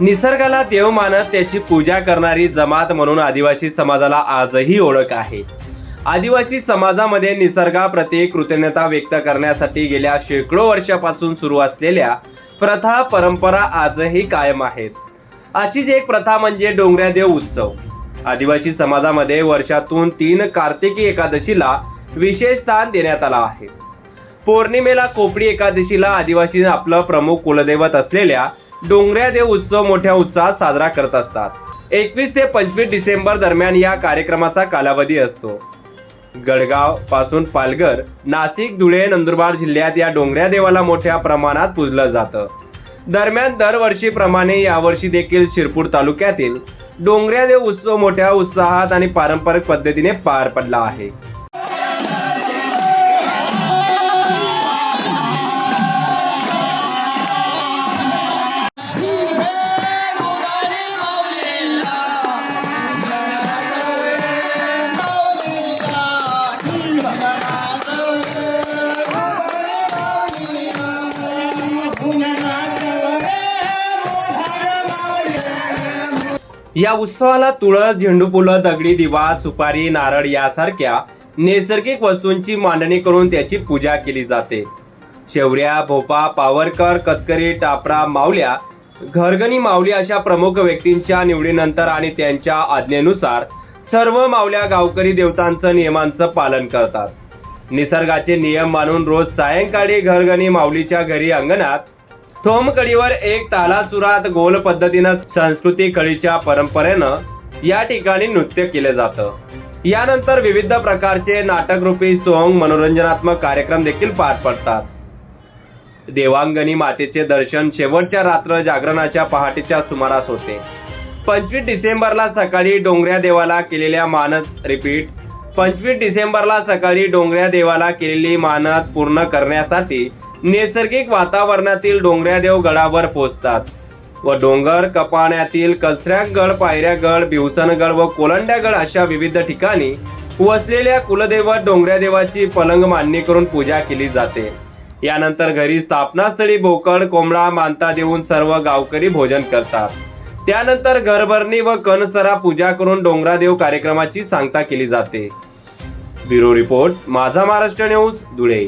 निसर्गाला देव मानत त्याची पूजा करणारी जमात म्हणून आदिवासी समाजाला आजही ओळख आहे. आदिवासी समाजामध्ये निसर्गाप्रती कृतज्ञता व्यक्त करण्यासाठी गेल्या शेकडो वर्षापासून सुरू असलेल्या प्रथा परंपरा आजही कायम आहेत. अशीच एक प्रथा म्हणजे डोंगऱ्यादेव उत्सव. आदिवासी समाजामध्ये वर्षातून तीन कार्तिकी एकादशीला विशेष स्थान देण्यात आला आहे. पौर्णिमेला कोपडी एकादशीला आदिवासी आपलं प्रमुख कुलदैवत असलेल्या डोंगऱ्यादेव उत्सव मोठ्या उत्साहात साजरा करत असतात. एकवीस ते पंचवीस डिसेंबर दरम्यान या कार्यक्रमाचा कालावधी असतो. गडगावपासून पालघर नाशिक धुळे नंदुरबार जिल्ह्यात या डोंगऱ्या देवाला मोठ्या प्रमाणात पूजलं जातं. दरम्यान दरवर्षीप्रमाणे यावर्षी देखील शिरपूर तालुक्यातील डोंगऱ्या देव उत्सव मोठ्या उत्साहात आणि पारंपरिक पद्धतीने पार पडला आहे. या उत्सवाला तुळस झेंडू फुलं दगडी दिवा सुपारी नारळ यासारख्या नैसर्गिक वस्तूंची मांडणी करून त्याची पूजा केली जाते. शेवऱ्या भोपा पावरकर कतकरी टापरा मावल्या घरगणी माऊली अशा प्रमुख व्यक्तींच्या निवडीनंतर आणि त्यांच्या आज्ञेनुसार सर्व मावल्या गावकरी देवतांचं नियमांचं पालन करतात. निसर्गाचे नियम मानून रोज सायंकाळी घरगणी माऊलीच्या घरी अंगणात थोमकडीवर एक तालासुरात गोल पद्धतीनं संस्कृती कळीच्या परंपरेनं या ठिकाणी नृत्य केले जातं. यानंतर विविध प्रकारचे नाटकरूपी सोंग मनोरंजनात्मक कार्यक्रम देखील पार पडतात. देवांगणी मातेचे दर्शन शेवटच्या रात्र जागरणाच्या पहाटेच्या सुमारास होते. पंचवीस डिसेंबरला सकाळी डोंगऱ्या देवाला केलेल्या मानस रिपीट पंचवीस डिसेंबरला सकाळी डोंगऱ्या देवाला केलेली मानस पूर्ण करण्यासाठी नैसर्गिक वातावरणातील डोंगऱ्यादेव गडावर पोहोचतात व डोंगर कपाण्यातील कचऱ्यागड पायऱ्यागड भिवसनगड व कोलंड्यागड अशा विविध ठिकाणी वसलेल्या कुलदैवत डोंगऱ्यादेवाची पलंग मांडणी करून पूजा केली जाते. यानंतर घरी स्थापनास्थळी बोकड कोंबडा मानता देऊन सर्व गावकरी भोजन करतात. त्यानंतर घरभरणी व कणसरा पूजा करून डोंगरादेव कार्यक्रमाची सांगता केली जाते. ब्युरो रिपोर्ट माझा महाराष्ट्र न्यूज धुळे.